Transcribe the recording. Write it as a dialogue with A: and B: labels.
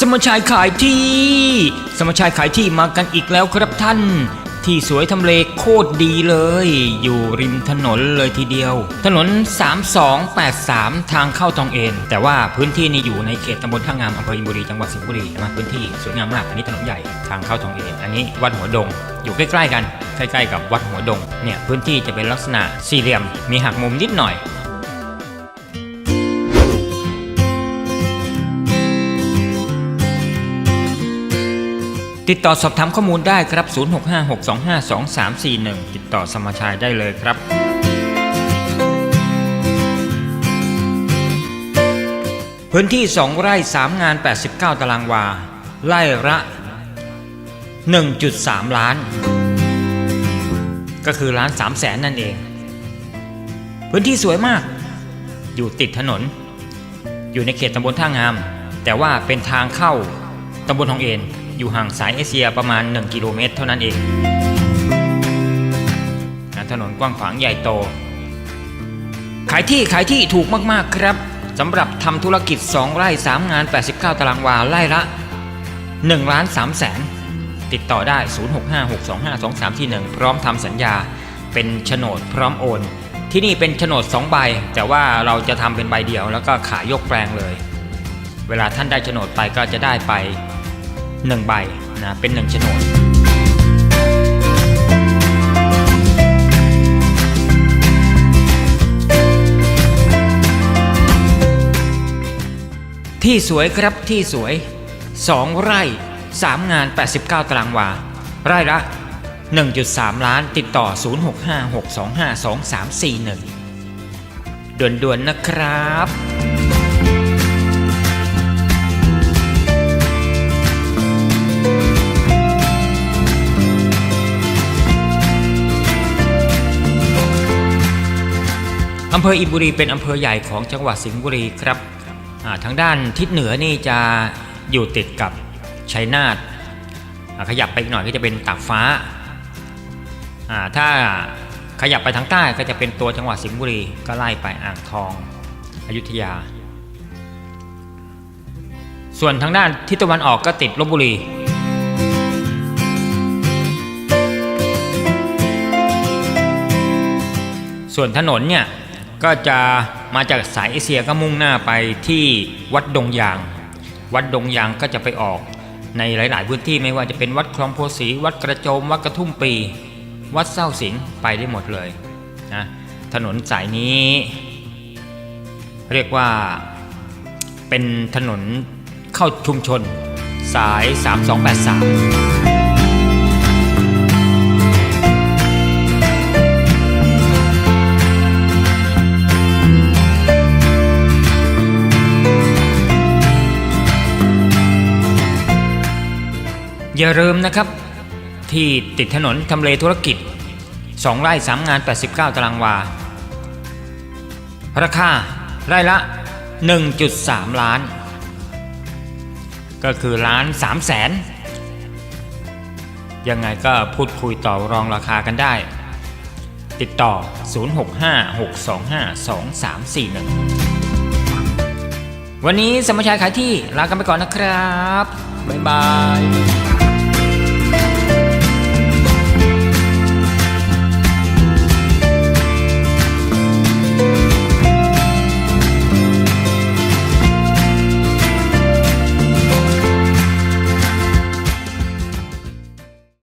A: สมชายขายที่ สมชายขายที่มากันอีกแล้วครับท่าน ที่สวยทำเลโคตรดีเลย อยู่ริมถนนเลยทีเดียว ถนน 3283 ทางเข้าตองเอ็นแต่ว่าพื้นที่นี้อยู่ในเขตตำบลท่างามอำเภออินบุรีจังหวัดสิงห์บุรีนะพื้นที่สวยงามมากอันนี้ถนนใหญ่ทางเข้าตองเอ็นอันนี้วัดหัวดง อยู่ใกล้ ๆ กันใกล้ๆกับวัดหัวดงเนี่ยพื้นที่จะเป็นลักษณะสี่เหลี่ยมมีหักมุมนิดหน่อย ติดต่อสอบถามข้อมูลได้ครับ 0656252341 ติดต่อสมชายได้เลยครับ พื้นที่ 2 ไร่ 3 งาน 89 ตารางวา ไร่ละ 1.3 ล้าน ก็คือล้าน3แสนนั่นเอง พื้นที่สวยมาก อยู่ติดถนน อยู่ในเขตตำบลท่างาม แต่ว่าเป็นทางเข้าตำบลทองเอ็น อยู่ห่างสายเอเชียประมาณ 1 กิโลเมตร เท่านั้นเองถนนกว้างขวางใหญ่โต ขายที่ขายที่ถูกมากๆครับสำหรับทำธุรกิจ 2 ไร่ 3 งาน 89 ตารางวาไร่ละ1ล้าน3แสนติดต่อได้ 0656252341 พร้อมทำสัญญาเป็นโฉนดพร้อมโอน ที่นี่เป็นโฉนด 2 ใบ แต่ว่าเราจะทำเป็นใบเดียวแล้วก็ขายยกแปลงเลย เวลาท่านได้โฉนดไปก็จะได้ไป 1 ใบนะเป็น1โฉนดที่สวยครับที่สวย 2 ไร่ 3 งาน 89 ตารางวา ไร่ละ 1.3 ล้านติดต่อ 0656252341ด่วนๆนะครับ อำเภออินบุรีเป็นอำเภอใหญ่ของจังหวัดสิงห์บุรีครับทางด้านทิศเหนือนี่จะอยู่ติดกับชัยนาทขยับไปอีกหน่อยก็จะเป็นตากฟ้าอ่าถ้าขยับไปทางใต้ก็จะเป็นตัวจังหวัดสิงห์บุรีก็ไล่ไปอ่างทองอยุธยา ส่วนทางด้านทิศตะวันออกก็ติดลบบุรีส่วนถนนเนี่ย ก็จะมาจากสายเอเชียก็มุ่งหน้าไปที่วัดดงยาง วัดดงยางก็จะไปออกในหลาย ๆ พื้นที่ไม่ว่าจะเป็นวัดคลองโพสี วัดกระโจม วัดกระทุ่มปี วัดเศร้าสิงห์ไปได้หมดเลยนะถนนสายนี้ เรียกว่าเป็นถนนเข้าชุมชนสาย 3283 อย่าลืมนะครับ ที่ติดถนนทำเลธุรกิจ 2 ไร่3งาน 89 ตารางวา ราคาไร่ละ 1.3 ล้าน ก็คือล้าน3แสนยังไงก็พูดคุยต่อรองราคากันได้ ติดต่อ 0656252341 วันนี้สมชายขายที่ลากันไปก่อนนะครับ บ๊ายบาย